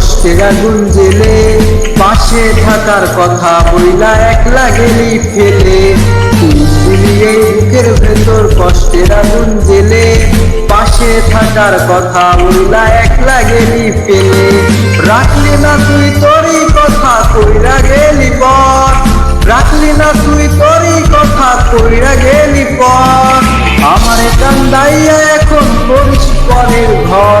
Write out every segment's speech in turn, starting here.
আগুন জেলে, পাশে থাকার কথা বইলা একলা গেলি ফেলে। এই বুকের ভেতর কষ্টের আগুন জেলে, পাশে থাকার কথা বইলা একলা গেলি ফেলে। রাখলি না তুই তোরই কথা কইরা গেলি পর রাখলি না তুই তোরই কথা কইরা গেলি পর আমার কান্দাইয়া এখন করিস পরের ঘর।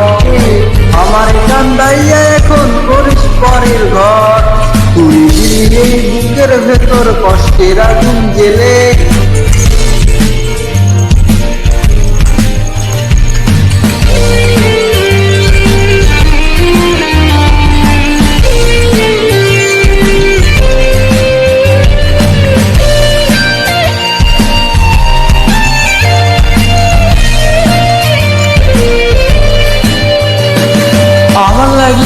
ভেতর কষ্টের আগুন জেলে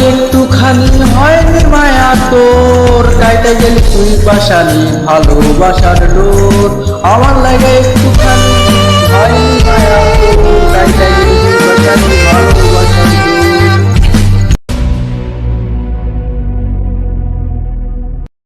একটুখানি হয়নি মায়া তোর। কাইতে গেলি তুই বাসালি ভালোবাসার ডোর। আমার লাগে একটুখানি হয়নি